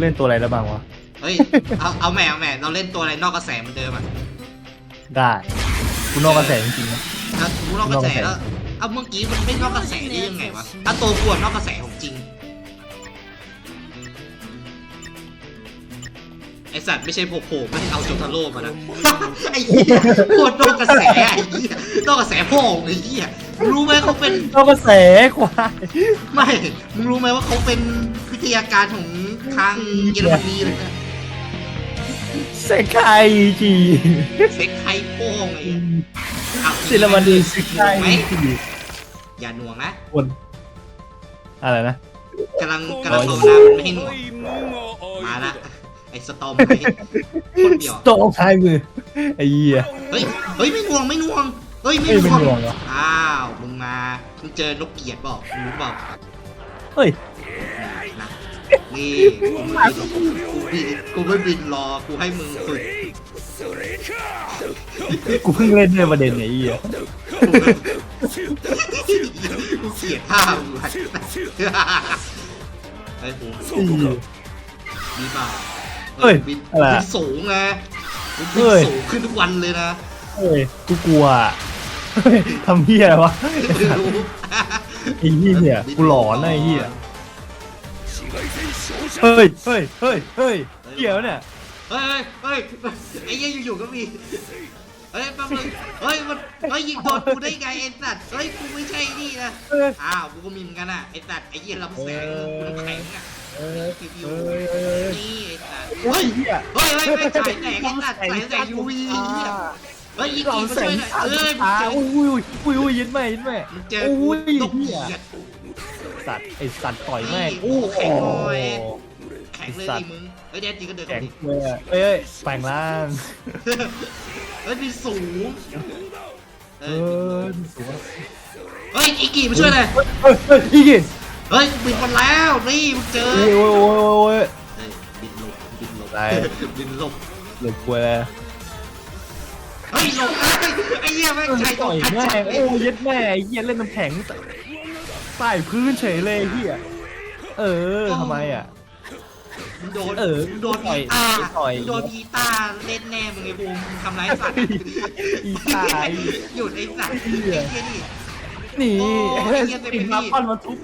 เล่นตัวอะไรแล้วบ้างวะ เฮ้ย เอาเอาแหม่เอาแหม่เราเล่นตัวอะไรนอกกระแสเหมือนเดิมอะได้กูนอกกระแสจริงๆนะถ้าสมมตินอกกระแสแล้วเอาเมื่อกี้มันไม่นอกกระแสได้ยังไงวะถ้าตัวกวนนอกกระแสของจริง ไอสัตว์ไม่ใช่โผล่ๆไม่ได้เอาโจทาโร่มานะ ไอ้เหี้ยโคตรนอกกระแสไอ้เหี้ยนอกกระแสพ่อของไอ้เหี้ยมึงรู้ไหมเขาเป็น นอกกระแสควาย ไม่ มึงรู้ไหมว่าเขาเป็นวิทยาการของ ทางเยอรมนีเลยนะเซคไคจีเซ็กไทยโป้งไอ้เหี้ยอ้าวศิลปดีเซคไคไหมจีอย่าหน่วงนะคนอะไรนะ กำลังกำลังภาวนามันไม่ให้หน่วงมาละไอ้สตอมไอ้คนเดียว โตะท้ายมือไอ้เหี้ย เฮ้ย เฮ้ย ไม่หน่วง ไม่หน่วง เฮ้ย ไม่เอ้ยหไม่น่วงหน่วงเหรอ อ้าว มึงมามึงเจอนกเกียรติบอกมึงรู้บอกเฮ้ย นะนี่กูไม่บินกูไม่บินรอ กูให้มึงฝึกกูเพิ่งเล่นด้วยประเด็นไอ้เหี้ยกูเกลียดท่ามึงว่ะไอ้ยกูไอ้เหี้ยมีเปล่าเฮ้ยบินอะไรบิอะนสูงไงกูบิเฮ้นย สูงขึ้นทุกวันเลยนะเฮ้ยกูกลัวอะเฮ้ยทำเหี้ยอะไรวะไม่รู้ ไอ้เหี้ยกูหลอนนะไอ้เหี้ย เฮ้ยเฮ้ยเฮ้ยเฮ้ยเหี้ยวเนี่ยเฮ้ยเฮ้ยเฮ้ยไอ้เหี้ยอยู่ๆก็มีเฮ้ยแป๊บนึงเฮ้ยมันเฮ้ยยิงโดนกูได้ไงไอ้สัตว์เฮ้ยกูไม่ใช่นี่นะอ้าวกูก็มีเหมือนกันอะไอ้สัตว์ไอ้เหี้ยลำแสงกูน้ำแข็งอะเฮ้ยรีวิเฮ้วยเฮ้ยนี่ไอ้สัตว์เฮ้เฮ้ยยเหี้ยเฮ้ยเฮ้ยเฮ้ยฉายแสงไอ้สัตว์ฉายแสง UV ไอ้เหี้ยเฮ้ยยิงเรากี่มาช่วยหน่อยตาเอ้ยมึงเจออุ้ยอุ้ยอุ้ยยยินแม่ยินแม่มึงเจอโอ้ยตกเหี้เกียยด สัตว์ไอสัตว์ต่อยแม่งโอ้โอ้โหโหแข็งเลยดิมึงเฮ้ยแดนจีก็เดินแข็งดิเว้ยเอ้ยแปลงร่างเฮ้ยมีสูงเอเอออสวยเฮ้ยอีกี่มาช่วยเลยเฮ้ยเฮ้ยอีกอีกเฮ้ยบินมาแล้วนี่มึงเจอโอ้ยโอ้ยโอ้ยโอ้ย เฮ้ยบินหลบบินหลบได้ บินหลบเหลือกูแล้วเฮ้ยหลบไอ้เหี้ยแม่งใจตต่กอยทัดแม่จัดงเลโอ้ยยยัดแม่ไอ้เหี้ยเล่นน้ำแข็ง ใต้พื้นเฉยเลยไอ้เหี้ยเออทำไมอะ มึงโดนเออมึงโดนต่อีอยตาต่อย มึงโดนอีตาเล่นแน่มึงไอ้บูมมึงทำร้ายสัตว์อีตายหยุดไอ้สัตว์ไอ้ไอ้เหี้เหี้ยยนี่ นี่โอ้ยเล่นเหี้ยเต็มติดที่ มาปั้นมาทุบ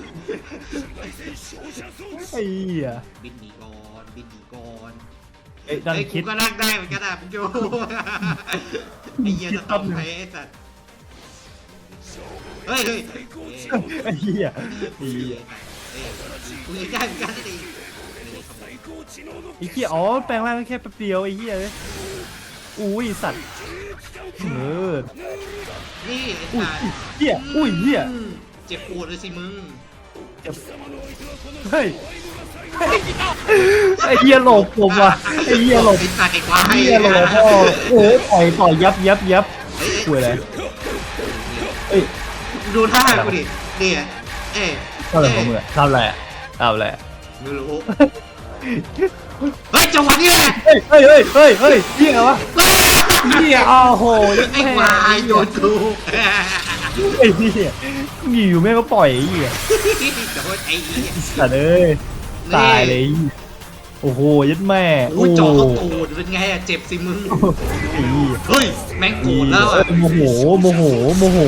ไอ้เหี้ยบินหนีก่อนบินหนีก่อนเอ้ยนั่นเฮ้ยคิกูดก็นั่งได้เหมือนกันอะมึงดูไอ้เหี้ยจะต้องใช้ไอ้สัตว์ เฮ้ยเฮ้ยไอ้เหี้ยไอ้เหี้ยเอ้ยกูยิงได้เหมือนกันนี่ดิไอ้เหี้ยอ๋อแปลงร่างแค่แป๊บเดียวไอ้เหี้ยเลยอุ้ยสัตว์เออนี่ไอ้อุ้ยสัตว์เหี้ยอุ้ยเหี้ยอืมเจ็บปวดเลยสิมึงเฮ้ยไอ้เหี้ยหลบผมว่ะไอ้เหี้ยหลบไอ้สัตว์ไอ้ควายไอ้เหี้ยหลบพ่อโอ้ยต่อยต่อยยับยับยับเฮ้ยคุยอะไรเอ้ย ดูท่ากูดิเนี่ยเอ๊ะทำอะไรของมึงอะทำอะไรอะทำอะไรอะไม่รู้เฮ้ยจังหวะนี้แหละเฮ้ยเฮ้ยเฮ้ยเฮ้ยเฮ้ยเหี้ยอะไรวะเฮ้ยเหี้ยอ้าวโหไอ้ควายโดนกูไอ้เหี้ยอยู่ๆแม่งก็ปล่อยไอ้เหี้ยโดนไอ้เหี้ยสัตว์เอ้ยตายเลยโอ้โหยัดแม่โอ้ยจอเขาโกรธเป็นไงอะเจ็บสิมึงไอ้เหี้ยเฮ้ยแม่งโกรธแล้วเอ้อะยโมโหโมโหโมโห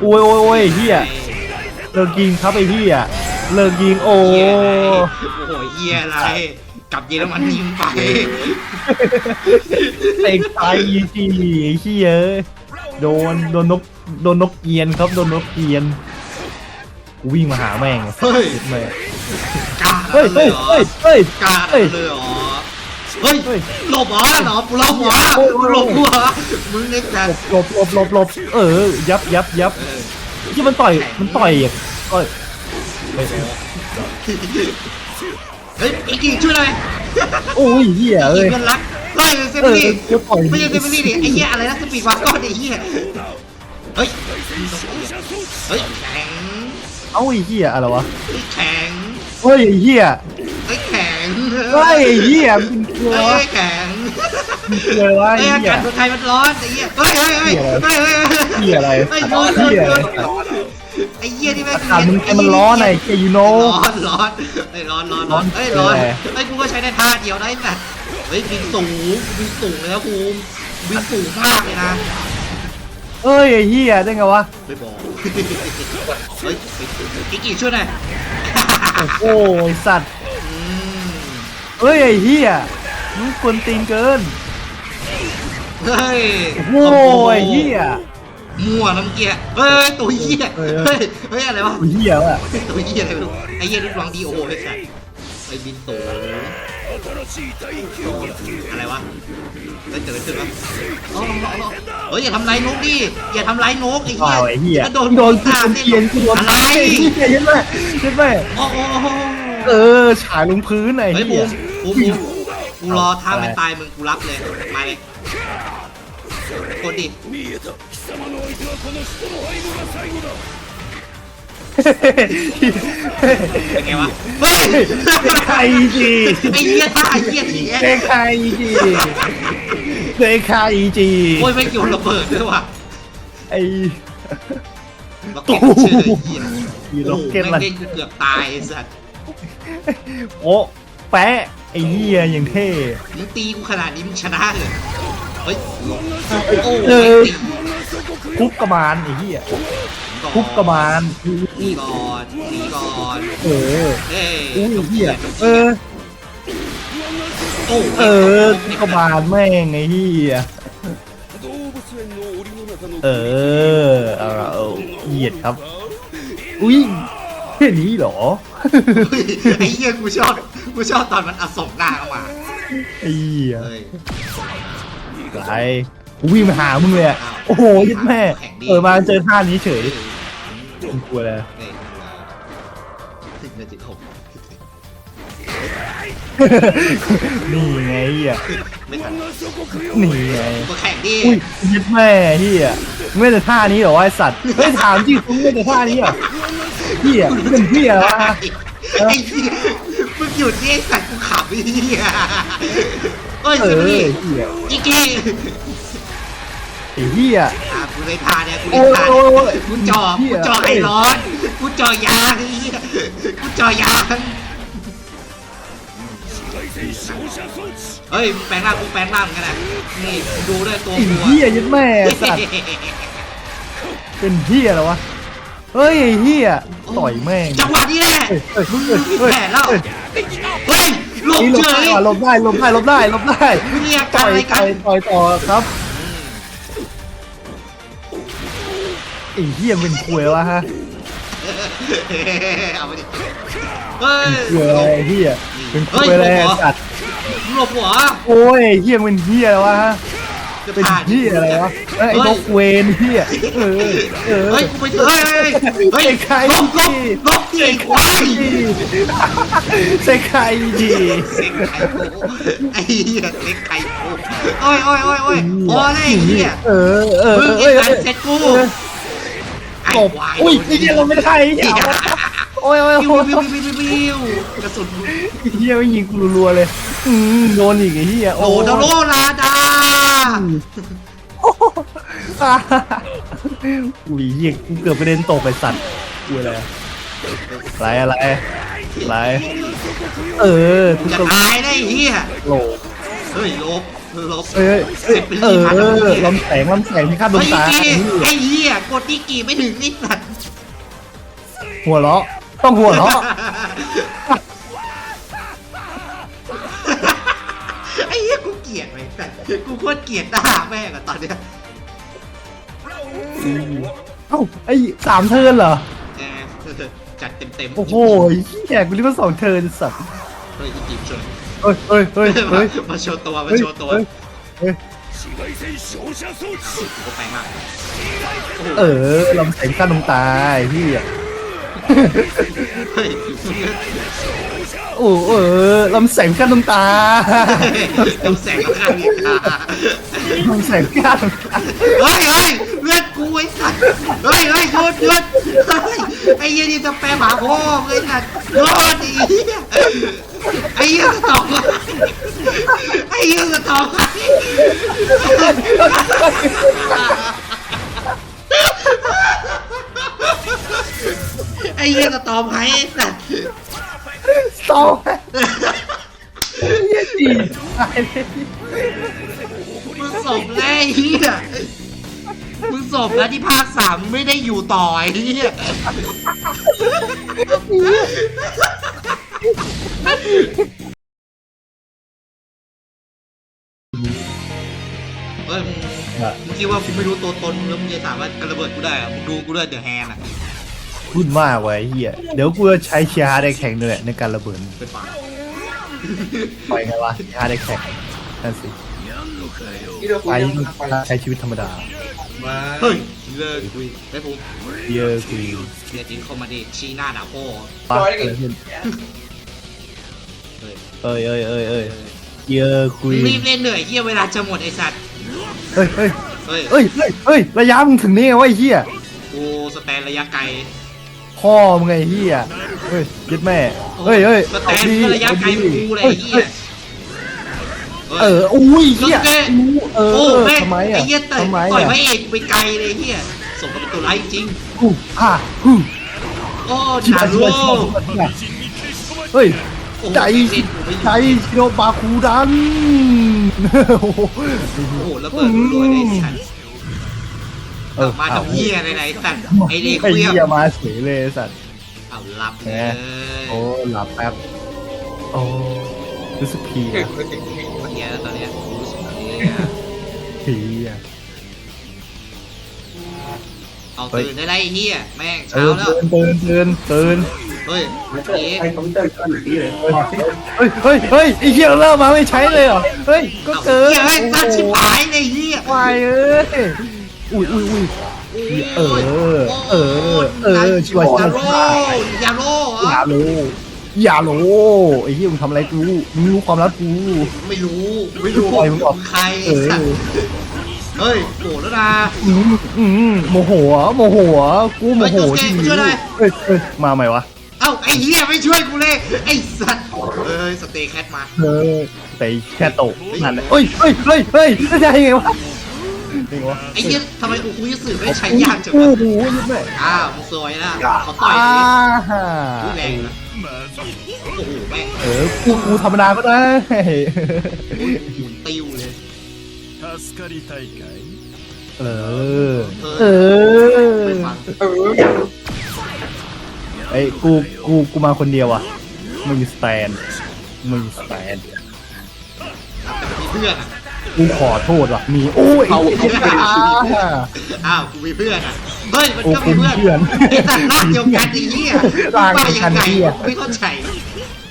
โอ้ยโอ้ยโอ้ยเหี้ยเลิกยิงครับไอ้เหี้ยเลิกยิงโอ้เหี้ยอะไรโอ้ยเหี้ยอะไร กลับเยอรมันยิงไปเตะตายอีจีไอ้เหี้ยโดนโดนนกโดนนกเกียนครับโดนนกเกียนกูวิ่งมาหาแม่งเฮ้ยแม่งกล้าเฮ้ยเลเฮ้ยยเหรอเฮ้ยเฮ้ยกล้าเฮ้ยเลยเหรอ เฮ้ยเฮ้ยหลบเหรอเหรอกูหลบเหรอโอ้ยโอ้ยหลบหัวมึงเล็กจัดหลบหลบหลบหลบเออ ยับยับยับเออที่มันต่อยมันต่อยอะต่อยเฮ้ยเฮ้ยอีกทีช่วยหน่อยโอ้ยเหี้ยอีเอ้กยเงินรักไล่เลยเซเอมิอลี่เดี๋ยวต่อยไม่ใช่เซมิลี่ดิไอ้เหี้ยอะไรนะสปีดวากอนไอ้เหี้ยเฮ้ยเฮ้ยแข็งเอ้าไอ้เหี้ยอะไรวะเฮ้ยแข็งเฮ้ยไอ้เหี้ย เฮ้ยแข็งเฮ้ยไอ้เหี้ยมันเกลือเฮ้วะยแข็งมันเกลือวะเฮ้ไอ้ยอาเหี้ย กาศเมืองไทยมันร้อนไอ้เหี้ยเฮ้ยเฮ้ยเฮ้ยเฮ้ยเฮ้ยเหี้ยอะไรเฮ้ยโดนโดนโดนไอ้เหี้ยที่แม่งอากาศมึงแกมันร้อนไอ้เจยูโน ร้อนร้อนไอ้ยร้อนร้อนร้อนเอ้ยร้อนไอ้ยกูก็ใช้ได้ท่าเดียวได้แต่เฮ้ยบินสูงบินสูงเลยนะภูมิบินสูงมากเลยนะ เอ้ยไอ้เหี้ยได้ไงวะ ไม่บอกเฮ้ยกิ๊กกี้ช่วยหน่อยโอ้โหไอ้สัตว์อืม เอ้ยไอ้เหี้ยมึงกวนตีนเกินเฮ้ยโอ้ยไอ้เหี้ยมั่วน้ำเกียร์เฮ้ยตัวเหี้ยเออเฮ้ยเฮ้ยอะไรวะไอ้เหี้ยว่ะตัวเหี้ยอะไรไม่รู้ไอ้เหี้ยรูปรังดีโอไอ้สัสไอ้บินสูงอะไรวะเฮ้ยเกิดอะไรขึ้นวะอ๋ออ๋ออ๋อเฮ้ยอย่าทำไรนกดิอย่าทำไรนกไอ้เหี้ว้าวยไอ้เหี้ยกระโดดโดนตามเกียนกูโดนอะไรไอ้เหี้ยยันแม่ยันแม่โอ้โห เออฉายลงพื้นไอ้เฮ้ยเหี้บูยมบูมบูมกูรอถ้าอะไรมันตายมึงกูรับเลย มาเลยกดดิเป็นไงวะ เฮ้ยใครจีไอ้เหี้ยท่าไอ้เหี้ยทีเซคายจีเซคายจีโอ้ยไม่เกี่ยวระเบิดด้วยว่ะไอ้ล็อกเก็ตชื่อไอ้เหี้ยอีโอ้ล็อกโหเก็ตแม่งละเล่นกูเกือบตายไอ้สัส โอ้แปะไอ้เหี้ยอย่างเท่มึงตีกูขนาดนี้มึงชนะเลยเฮ้ยหลบโอ้เอไม่อตีคุบกระบาลไอ้เหี้ยก่อนคุบกระบาลหนีก่อนหนีก่อนเออเอ้ยอุ้ยเหี้ยเออโอ้เออคุบกระบาลแม่งไอ้เหี้ยเออเอาละเอาเหยียดครับอุ้ยแค่นี้เหรอเฮ้ย ไอ้เหี้ยกูชอบกูชอบตอนมันเอาส่งหน้าเข้ามาไอ้เหี้ยเฮ้ยไรกูวิ่งมาหามึงเลยอะอ้าวโอ้โหยัดแม่แข่งดีเออมาเจอท่านี้เฉยมึงกลัวเลยนี่ถึงนาทีหกนี่ไงเหี้ยไม่ทันนี่ไงก็แข่งดิอุ้ยยัดแม่เหี้ยไม่แต่ท่านี้เหรอวะไอสัตว์เฮ้ยถามจริงมึงไม่แต่ท่านี้เหรอ เหี้ยมึงเป็นเหี้ยแล้วะไอ้เหี้ยมึงหยุดดิไอ้สัตว์กูขับไอ้เหี้ยเอ้ยเอสิอพี่เหี้ยอีกกี้ไอ้เหี้ยอะกูได้ทาเนี่ยกูโอ้ได้ยทาโอ้ยโอ้ยกูจ่อเหี้กูยจ่อไอ้ร้อนกูจ่อยางไอ้เหี้ยกูจ่อยางเฮ้ยมึงแปลงร่างกูแปลงร่างกันนะนี่ดูด้วยตัวไอ้กูอะเหี้ยยัดแม่สัตว์เป็นเหี้ยแล้ววะ เฮ้ยไอ้เหี้ยต่อยแม่งจังหวะนี้แหละเอ้ยเอ้ยมึงเอ้ยมีเอ้ยแผนแล้วเอ้ยเฮ้ยหลบนี่หลบเฉได้ยว่ะหลบได้หลบได้หลบได้หลบได้มึงมีอาต่การอยอะไรต่กัอนยต่อยต่อครับไอ้เหี้ยเป็นควยแล้วะฮะเอาไปดิเฮ้ยควยอะไรไอ้เหี้ยเป็นควยอะไรไอ้สัตว์หลบหัวโอ้ยไอ้เหี้ยเป็นเหี้ยแล้ววะฮะ จะเป็นผ่านเหี้ยอะไรวะเอ้ยไอ้นกเวนเหี้ยเออเออ เฮ้ยกูไปเฮ้ยเฮ้ยเฮ้ยใคร ลบลบลบดิไอ้ควายใส่ไข่ดีเซ็งไข่กูไอ้เหี้ยเซ็งไข่กูโอ้ยโอ้ยโอ้ยโอ้ยพอเลยไอ้เหี้ยเออเออมึงเอไอ้อสันเสร็จกูไอ้ตบควายอุ้ยไอ้เหี้ยเราไม่ได้ไอ้เหี้ยโอ้ยโอ้ยปิ้วโอ้ยปิ้วปิ้วปิ้วปิ้วกระสุน ไอ้เหี้ยไม่ยิงกูรัวๆเลยอืมโดนอีกไอ้เหี้ยโอ้ดาโลลาดา อ่าอุ้ยเหี้ยกูเกือบไปเด็นตกไปสัตว์กูอะไรอะไรอะไรอะไรเออทุกจะคนตายได้ไอ้เหี้ยโหลเฮ้ยลบลบเอ้ยเอ้ยเออลำแสงลำแสงที่คาดดวเฮ้งยตากีไอ้เหี้ยไอ้เหี้ยกดที่กี่ไม่ถึงนี่สัตว์หัวเราะต้องหัวเราะ กูโคตรเกลียดหน้าแม่งอะตอนเนี้ยเอ้าไอ้สามเทิร์นเหรอแหมจัดเต็มเต็มๆโอ้โหแขกกูเรียกว่าสองเทิร์นสัตว์เฮ้ยอีจีบเฉยเฮ้ยเฮ้ยเฮ้ยเฮ้ย มาโชว์ตัวมาเฮ้ยโชว์ตัวเฮ้ย เฮ้ยกูก็แปลงมากเออลำแสงคาดดวงตาไอ้เหี้ยเฮ้ย โอ้เออลำแสงคาดดวงตาเต็มแสงแล้วกันอีกอะลำแสงคาดดวงตาเฮ้ยเฮ้ยเลือดกูไอ้สัตว์เฮ้ยเฮ้ยหยุดหยุดเฮ้ยไอ้เหี้ยนี่จะแปลหมาพ่อมึงไอ้สัตว์หยุดไอ้เหี้ยไอ้เหี้ยสตอกไอ้เหี้ยสตอกไอ้เหี้ยสตอมไฮไอ้สัตว์ สอเหี้ยจีตายเลยมึงสมแล้วเหี้ยมึงสมแล้วที่ภาคสามไม่ได้อยู่ต่อไอ้เหี้ยเฮ้ยมึงมึงคิดว่ากูไม่รู้ตัวตนแล้วมึงจะสามารถกระเบิดกูได้เหรอะมึงดูกูด้วยเดอะแฮนอะ พูดมากไว้เฮียเดี๋ยวกูจะใช้เชียร์ฮาร์ดได้แข่งด้วยแหละในการระเบิดเป็นป่าไปไงวะเชียร์ฮาร์ดได้แข่งนั่นสิที่เราคุไปยมึงใช้ชีวิตธรรมดามาเฮ้ยเลิกคุยไอ้ผมเยอะคือเดี๋ยวจริงเข้ามาดิชี้หน้าด่าพ่อปะเกิดขึ้นเฮ้ยเอ้ยเอ้ยเอ้ยเอ้ยเยอะคุมึยงรีบเล่นเหนื่อยเฮียเวลาจะหมดไอ้สัตว์เฮ้ยเฮ้ยเฮ้ยเฮ้ยเฮ้ยเฮ้ยระยะมึงถึงนี่ไงวะไอ้เฮียกูสแตนระยะไกล พ่อมึงไงเฮียเฮ้ยยึดแม่เฮ้ยเฮ้ยสแตนก็ระยะไกลเหมือนกูเลยไอ้เฮียเอออุ้ยเฮียแล้วแกเออโอ้แม่งทำไมไอ้อะเฮียต่อยทำไมต่อยอะพระเอกไปไกลเลยเฮียสมกับเป็นตัวร้ายจริงอู้ฮ่าฮู้โอ้ชิบะนาชิรูบะชิบะชิบะเฮ้ยโอ้ใจเล่นกูไม่อยู่ใจชิโนบาคูดันโอ้โหโอ้โหแล้วเปิดรัวๆเลยไอ้สัตว์ เออมาทำเฮียอะไรไหนสัตว์ไอเด็กไอ้เลี้ยเหี้ยมาเฉยเลยไอ้สัตว์ เอาหลับเลแหยมโอ้หลับแป๊บ โอ้รู้สึกเพลียเก่งเลยเก่งเฮียแล้วตอนเนี้ยกูรู้สึกเฮียเพลีย เอาตื่นได้ไรไอ้เฮียแม่งเอเช้าอแล้วตื่นตื่นตื่นตื่นเฮ้ยๆเอ๊ะใช้คอมพิวเตอร์ก็หนีเลยเฮ้ยเฮ้ยเฮ้ยไอ้เหี้ยเริ่มมาไม่ใช้เลยเหรอ เฮ้ย ก็เอาเกินเฮียไอ้สัตว์ชิบหายเลยเฮียวายเอ้ย อุ้ยอุ้ยอุ้ยเออ เออ เออชิวาชิวาอย่าโลอย่าโลเหรอย่าอโลอย่าโลไอ้เหี้ยมึงทำอะไรกูมึงรู้ความลับกูไม่รู้ไม่รู้ปล่อยมึงออกใครไอ้สัตว์เฮ้ยโกรธแล้วนะอืมอืมโมโหอะโมโหอะกูโมโหเฮ้ยที่ตัวเก่งช่วยหน่อยเฮ้ยเฮ้ยมาใหม่วะเอ้าไอ้เฮียไม่ช่วยกูเลยไอ้สัตว์เฮ้ยสเตย์แคทมาเออแต่แค่โตะนั่นแหละเฮ้ยเฮ้ยเฮ้ยเฮ้ยจะได้ไงวะ จริงวะไอ้เหี้ยทำไมอุกุยสือไม่ใช้ยางจังวะโอ้โหยุบเลยอ้าวสวยนะเขาต่อยอ่าฮะแรงนะโอ้โหแม่เออกูกูธรรมดาก็ได้หมุนติ้เลยเออเออไม่ฟังไอ้กูกูกูมาคนเดียวอะมึงสแตนมึงสแตนเพื่อน กูขอโทษว่ะมีโอ้ยเอาเอาไปเลยสิ อ่า อ้าวกูมีเพื่อนอะเฮ้ยมันก็มีเพื่อนโอ้กูมีเพื่อนไอ้สัตว์าเดียวกันอย่นี้อะร่างเดียังไงอ่ยไม่เข้าใจ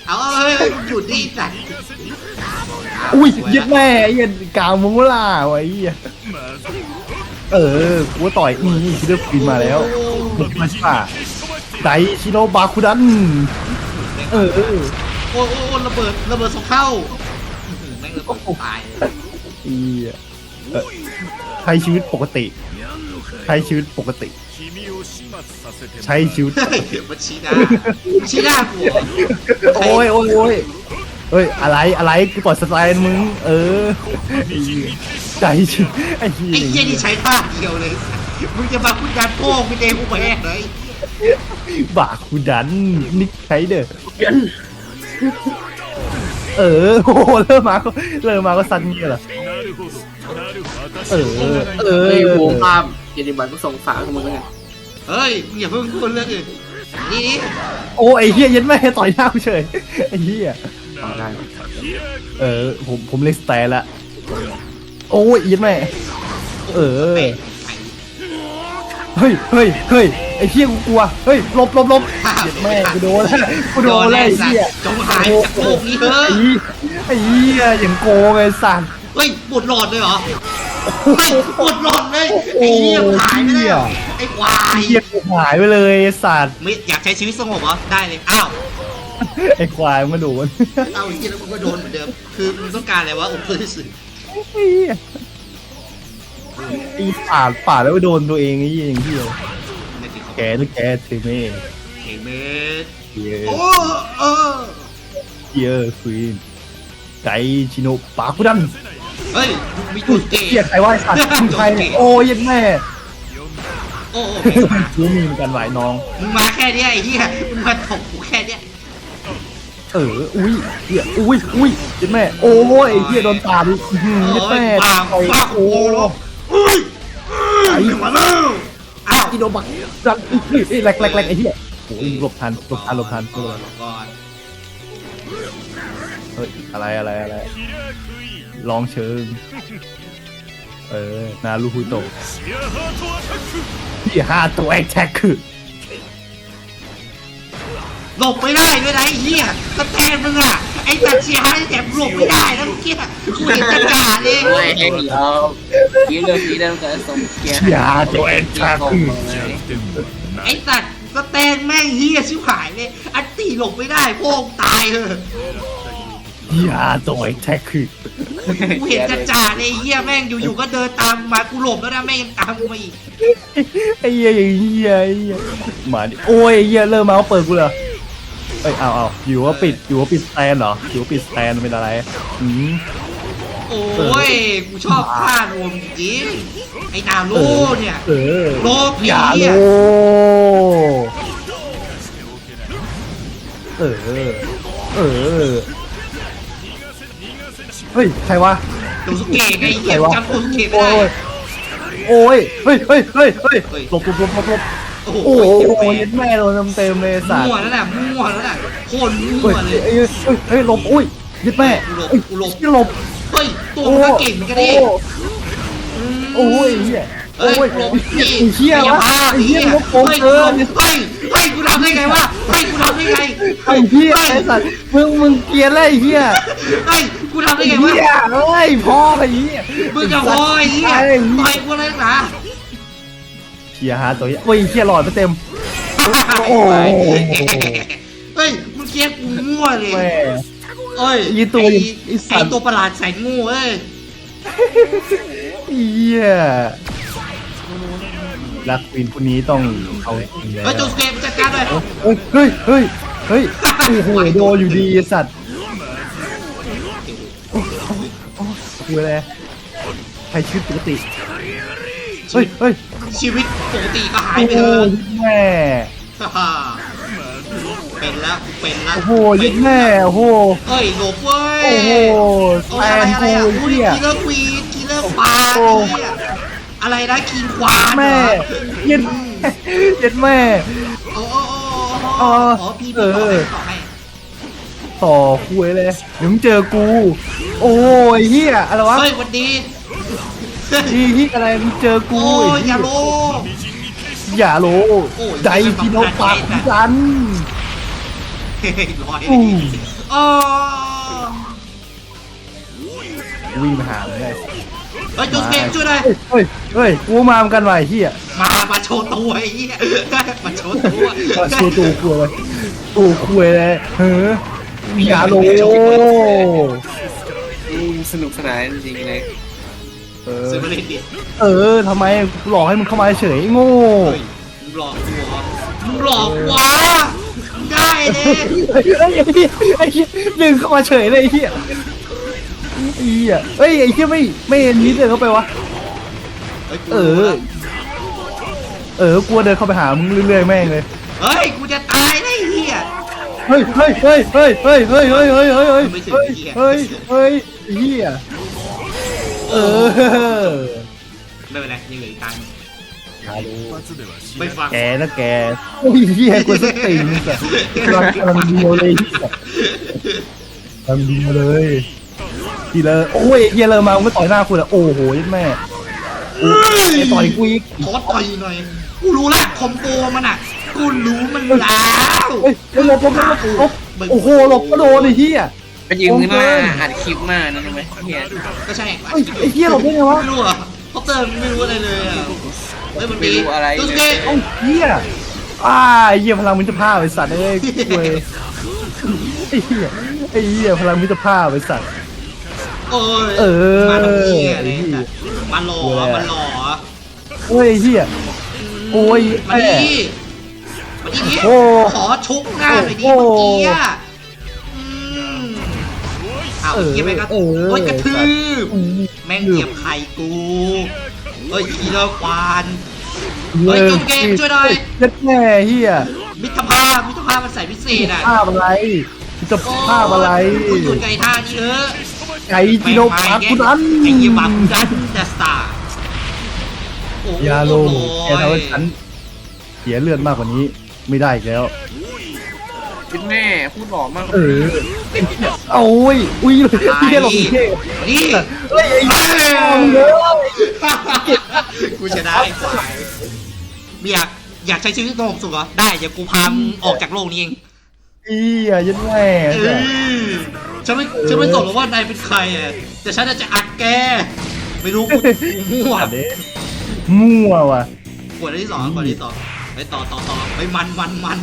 เอาเฮ้ยหยุดดิสัตว์อุ้ยยึดแม่ไอ้เหี้กาวมุงล่าวไอ้เหี้ยเออกูต่อยนี่ชิดว่านมาแล้วมันมาช่าไดชิโนบาคุดัน เออ โอ้โอ้ระเบิดระเบิดสองเข้าแม่งระเบิดตาย อีใช้ชีวิตปกติ ใช้ชีวิตปกติ ใช้ชีวิตมัชี้หน้าชี้หน้ากูเโอ้ยโอ้ยโอ้ย อะไรอะไรกูปลดสไตล์มึง เออไอ้เหี้ยใจชิบไอ้เหี้ยไยนี่ใช้ภาเดียวเลยมึงจะมาพูดการโป้งกูเองกูแพ้เลยบาคูดันนี่ใช้เด้อเออโอ้หเริ่มมาก็เริ่มมาก็ซันเงี้ยเหรอ เออเออเฮ้ยโวงภาพเกียรติบัตรก็ส่งฝาของมึงแล้วไงเฮ้ยมึงอย่าเพิ่งพูดเรื่องอื่นนี่นี่โอ้ไอ้เหี้ยยันแม่ต่อยหน้ากูเฉยไอ้เหี้ยเอาได้เออผมผมเล็กสไตล์ละโอ้ยยันแม่เออเฮ้ยเฮ้ยเฮ้ยไอ้เหี้ยกูกลัวเฮ้ยลบลบลบแม่กูโดนแล้วกูโดนแล้วไอ้เหี้ยจงหายจากโลกนี้เถอะไอ้เหี้ยอย่างโกงไอ้สัตว์ เฮ้ยปวดหลอดเลยเหรอเฮ้ยปวดหลอดเลยไอ้เหี้ยหายไปแล้วไอ้ควาไอ้ยเหี้ยกูหายไปเลยไอ้สัตว์ไม่อยากใช้ชีวิตสงบเหรอได้เลยอ้าวไอ้ควายมาโดนเอาไอ้เหี้ยแล้วกูก็โดนเหมือนเดิมคือมึงต้องการอะไรวะองค์คือสื่อไอ้เหี้ยไอ้ป่าดป่าดแล้วไปโดนตัวเองไอ้เหี้ยอย่างเหี้ยในติดของแกนึกแกเทเม่เคเมสเหี้ยโอ้เออเหี้ยควีนไกชิโนปาคุดัน เฮ้ยมีจุดเกเกลียดใครว่าไอ้สัตว์มึงใครเนี่ยโอ้ยยันแม่โอ้โหแม่งมารู้มีเหมือนกันไหวน้องมึงมาแค่เนี้ยไอ้เหี้ยมึงมาถกกูแค่เนี้ยเอออุ้ยเหี้ยอุ้ยอุ้ยเจ็ดแม่โอ้ยไอ้เหี้ยโดนตาดิอื้อหือเจ็ดโอ้ยแม่บ้าต่อยบ้าโอ้โอ้โหอุ้ยอุ้ยมาแล้วอ้าวกิโดบักดันอุ้ยอุ้ยแหลกแหลกแหลกไอ้เหี้ยโอ้ยหลบทันหลบทันหลบทันก่อนก่อนเฮ้ยอะไรอะไรอะไร ร้องเชิง เออ นารูฮูโตะที่ห้าตัวแอคแท็กคือหลบไม่ได้ด้วยนะไอ้เหี้ยสแตนมึงอะไอ้ตัดเชียร์ให้แต่หลบไม่ได้นะเมื่อกี้กูเห็นจักรเลย Oi, hey, yo. You look, you don't got some care. ที่ห้ตัวแอนแท็กคืไอ้ตัดสแตนแม่งเหี้ยชิบหายเลยอันตีหลบไม่ได้พวงตายเอย ที่ห้าตัวแอคแท็กคือกูเห็นจักรเลยไอ้เหี้ยแม่งอยู่ๆก็เดินตามมากูหลบแล้วนะแม่งยังตามกูมาอีกไอ้เหี้ยอย่างเหี้ยไอ้เหี้ยมาดิโอ้ยไอ้เหี้ยเริ่มมาเปิดกูเลยเอ้ยเอาเอาอยู่ว่าปิดอยู่ว่าปิดสแตนเหรออยู่ว่าปิดสแตนเป็นอะไรอืมโอ้ยกูชอบท่ารวมจริงไอ้นาโลเนี่ยเออโลผีอย่าโลอะเออ เออ เฮ้ยใครวะโดสุเกะไงไอ้เหี้ยใครวะจำโดสุเกะไม่โอ้ได้ ยโอ้ยเฮ้ยเฮ้ยเฮ้ยเฮ้ยเฮ้ย หลบหลบหลบหลบหลบโอ้โหโอ้โหเจ็บแม่ยัดแม่โดนเต็มๆเลยสัตว์มั่วแล้วน่ะมั่วแล้วน่ะโคตรเฮ้มั่ยวเลย เฮ้ยเฮ้ยเฮ้ยหลบอุ้ยยัดแม่กูหลบเอ้ยกูหลบที่หลบเฮ้ยตัวโอ้มึงก็เก่งเหมือนกันดิโอ้โอ้ยเหี้ยเฮ้ยโอ้ยหลบไอ้เหี้ยวะไอ้ไอ้เหี้เหี้ยยมันก็โกงเฮ้ยเกิน เฮ้ยเฮ้ยกูทำได้ไงวะเฮ้ยกูทำได้ไงไอ้เหี้ยไอ้สัตว์มึงมึงเกลียร์แล้วไอ้เหี้ยเฮ้ย กูทำได้ไอ้ไงวะเหี้ยเอ้ยพ่อไอ้เหี้ยมึงจะพอไอ้เหี้ยไอ้ต่อยกูอะไรหนาเหี้ยหาตัวเหี้ยโอ้ยเหี้ยหลอดไปเต็ม โอ้โหเฮ้ยมึงเกลียดกูมั่วเลยแม่เอ้ยอีตัวไอ้ไอ้สัตว์ไอ้ตัวประหลาดแสนงูเอ้ยเหี้ยรักวินผู้นี้ต้องเอาจริงแล้วเฮ้ยโจสเกมจัดการเลยเฮ้ยเฮ้ยเฮ้ยเฮ้ยโอ้โหโดนอยู่ดีไอ้สัตว์ คืออะไรใช้ชีวิตปกติ เฮ้ยเฮ้ยชีวิตปกติก็หายโอ้ไปโหเลยยึดแม่ฮ่าเป็นแล้วเป็นแล้วโอ้โหยึดแม่โอ้โหเฮ้ยหลบเว้ย โอ้โหโอ้แฟยอะไรนอะไรกูอะอุ้ยเหี้ยคีเลอร์ควีนคีเลอร์ควานโอ้เหี้ยอะไรนะคิงควานแม่เหรอยึดยึดแม่โอ้โอ้โอ้อ๋ออ๋อพี่เอพี่อ ต่อให้ต่อให้ต่อคุยเลยเดี๋ยวมึงเจอกู โอ้ยเฮียอะไรวะเฮ้ยวันดีดีที่อะไรมึงเจอกูโอ้ยไอ้อเหี้ย่าโลอย่าโลโอ้ยใจกินเอาปากกันเฮ้ยร้อยอู้โอ้วิ่งมาหาเลยเฮ้ยโจสเกมช่วยหน่อยเฮ้ยเฮ้ยเฮ้ยกูมาเหมือนกันว่ะไอ้เฮียมามาโชว์ตัวไอ้เหี้ยมาโชว์ตัวมาชูตูคุยเลยตูคุยเลยเฮ้ยอ ย่าโลสนุกสนานจริงเลยเออ ซื้อมาเล่นดิเออทำไมหลอกให้มึงเข้ามาเฉยโง่ เฮ้ยมึงหลอกกูเหรอมึงหลอกกูวะได้เลย ไอ้เหี้ยไอ้เหี้ยไอ้เหี้ยดึงเข้ามาเฉยเลยไอ้เหี้ยไอ้เหี้ยเฮ้ยไอ้เหี้ยไม่ไม่นิดเดินเข้าไปวะฮ้ยกูเออเออกลัวเดินเข้าไปหามึงเรื่อยๆแม่งเลย เฮ้ย กูจะตายได้เหี้ย เฮ้ยเฮ้ยเฮ้ยเฮ้ยเฮ้ยเฮ้ยเฮ้ยเฮ้ยเฮ้ยเฮ้ยเฮ้ยเฮ้ยเฮ้ยเฮ้ยเออไม่เป็เฮ้ยังเหลืออีกทางไม่ฟังแกนะแกโอ้ยเฮียกูสติงแต่กำลังกำลัเดียวเลยกำลัเดียวเลยทีเลยโอ้ยเฮียเลยมาไม่ต่อยหน้าคุณอะโอ้โหยัดแม่ต่อยกูอีกขอต่อยหน่อยกูรู้ละคอมโบมันอะ กูรู้มันแล้วเฮ้ยหลบหลบหลบหลบโอ้โหหลบก็โดนไอ้เหี้ยไปยืนหน้าอัดคลิปมากนะรู้ไหมเฮียก็ใช่ไอ้ไอ้เหี้ยหลบได้ไงวะไม่รู้อะเขาเติมไม่รู้อะไรเลยอะเฮ้ยมันไม่มีรู้อะไรดูสเลเกยตไอ้เหี้ยอ่าไอ้เหี้ยพลังมิตรภาพไอ้สัตว์เอ้ยเว้ยไอ้เหี้ยไอ้เหี้ยพลังมิตรภาพไอ้สัตว์โอ้ยเออมาทำเหี้ยอะไรเนี่ยมันหล่อมันหล่อโอ้ยไอ้เหี้ยโอ้ยมาดี แม่มาดีนี้โอ้ขอชกหน้าหน่อยดิโอ้เมื่อกี้อะอืมอ้าวเออเกียร์ไปก็เออโอ้ยกระทืบอืมแม่งเหยียบไข่กูเอ้ยคีเลอร์ควานเฮ้ยจุ๊บเกมช่วยหน่อยยัดแม่เฮียมิตรภาพมิตรภาพมันใส่พิเศษอะภาพอะไรจะภาพอะไรคุณหยุดไก่ท่านี่เถอะไก่จิโนปาคุนันไอ้เหี้ยบาคุนันจะสตาร์โอ้โหยาโลแกทำให้ฉันเสียเลือดมากกว่านี้ ไม่ได้อีกแล้ว คิดแม่พูดหล่อมากเออโอ้ยอุ้ยพี่แค่หลงเท่นี่เฮ้ยไอ้เหี้ยมึงเลยกูชนะไอ้ควายไม่อยากอยากใช้ชีวิตสงบสุขเหรอได้เดี๋ยวกูพามึงออกจากโลกนี้เองอีอะยัดแม่เออฉันไม่ฉันไม่สนหรอกว่านายเป็นใครอะแต่ฉันจะอัดแก ไม่รู้กูมั่วเด้มั่วว่ะขวดที่สองขวดที่สอง ไปต่อต่อต่อไปมันมันมัน